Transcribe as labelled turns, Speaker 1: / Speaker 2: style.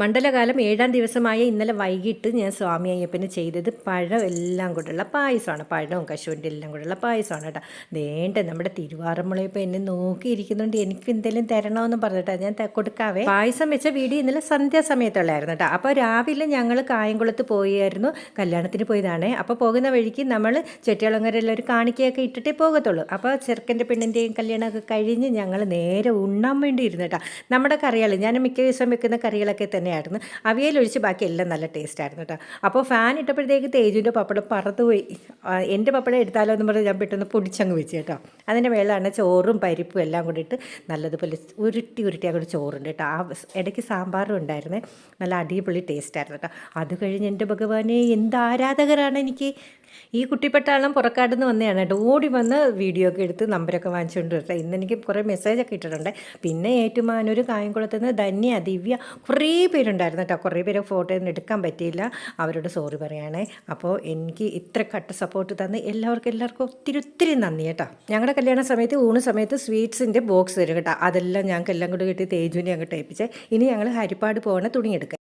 Speaker 1: മണ്ഡലകാലം ഏഴാം ദിവസമായ ഇന്നലെ വൈകിട്ട് ഞാൻ സ്വാമി അയ്യപ്പന് ചെയ്തത് പഴം എല്ലാം കൊണ്ടുള്ള പായസമാണ്. പഴവും കശുവണ്ടി എല്ലാം കൊണ്ടുള്ള പായസമാണ് കേട്ടോ. വേണ്ട നമ്മുടെ തിരുവാറമ്മുളയപ്പം എന്നെ നോക്കിയിരിക്കുന്നുണ്ട്. എനിക്ക് എന്തെങ്കിലും തരണമെന്ന് പറഞ്ഞിട്ടാ ഞാൻ കൊടുക്കാവേ. പായസം വെച്ച വീഡിയോ ഇന്നലെ സന്ധ്യാസമയത്തുള്ളായിരുന്നു കേട്ടോ. അപ്പോൾ രാവിലെ ഞങ്ങൾ കായംകുളത്ത് പോയായിരുന്നു. കല്യാണത്തിന് പോയതാണേ. അപ്പോൾ പോകുന്ന വഴിക്ക് നമ്മൾ ചെട്ടിയളങ്ങരെല്ലാം ഒരു കാണിക്കയൊക്കെ ഇട്ടിട്ടേ പോകത്തുള്ളൂ. അപ്പോൾ ചെറുക്കന്റെ പെണ്ണിന്റെയും കല്യാണമൊക്കെ കഴിഞ്ഞ് ഞങ്ങൾ നേരെ ഉണ്ണാൻ വേണ്ടി ഇരുന്നു കേട്ടോ. നമ്മുടെ കറികൾ ഞാൻ മിക്ക ദിവസം വെക്കുന്ന കറികളൊക്കെ തന്നെയായിരുന്നു. അവിയലൊഴിച്ച് ബാക്കി എല്ലാം നല്ല ടേസ്റ്റ് ആയിരുന്നു കേട്ടോ. അപ്പോൾ ഫാൻ ഇട്ടപ്പോഴത്തേക്ക് തേജുവിന്റെ പപ്പടം പറത്തുപോയി എന്റെ പപ്പടം എടുത്താലോ എന്ന് പറഞ്ഞാൽ ഞാൻ പെട്ടെന്ന് പൊടിച്ചങ്ങ് വെച്ച് കേട്ടോ. അതിന്റെ മേലാണ് ചോറും പരിപ്പും എല്ലാം കൂടി ഇട്ട് നല്ലതുപോലെ ഉരുട്ടി ഉരുട്ടി അങ്ങോട്ട് ചോറുണ്ട് കേട്ടോ. ആ ഇടയ്ക്ക് സാമ്പാറും ഉണ്ടായിരുന്നേ. നല്ല അടിപൊളി ടേസ്റ്റ് ആയിരുന്നു കേട്ടോ. അത് കഴിഞ്ഞ് എന്റെ ഭഗവാനെ എന്ത് ആരാധകരാണ് എനിക്ക്. ഈ കുട്ടിപ്പട്ടാളം പുറക്കാട് നിന്ന് വന്നതാണ് കേട്ടോ. ഓടി വന്ന് വീഡിയോ ഒക്കെ എടുത്ത് നമ്പരൊക്കെ വാങ്ങിച്ചുകൊണ്ട് കേട്ടോ ഇന്ന് എനിക്ക് കുറേ മെസ്സേജൊക്കെ ഇട്ടിട്ടുണ്ട്. പിന്നെ ഏറ്റുമാനൂർ കായംകുളത്ത് നിന്ന് ധന്യ ദിവ്യ കുറേ പേരുണ്ടായിരുന്നു കേട്ടോ. കുറേ പേരെ ഫോട്ടോ ഒന്നും എടുക്കാൻ പറ്റിയില്ല. അവരോട് സോറി പറയണേ. അപ്പോൾ എനിക്ക് ഇത്ര കട്ട സപ്പോർട്ട് തന്ന് എല്ലാവർക്കും എല്ലാവർക്കും ഒത്തിരി ഒത്തിരി നന്ദി കേട്ടോ. ഞങ്ങളുടെ കല്യാണ സമയത്ത് ഊണ് സമയത്ത് സ്വീറ്റ്സിന്റെ ബോക്സ് തരും കേട്ടോ. അതെല്ലാം ഞങ്ങൾക്ക് എല്ലാം കൂടി കിട്ടി തേജുവിനെ അങ്ങോട്ട് ഏൽപ്പിച്ചേ ഇനി ഞങ്ങൾ ഹരിപ്പാട് പോകണ തുണിയെടുക്കാൻ.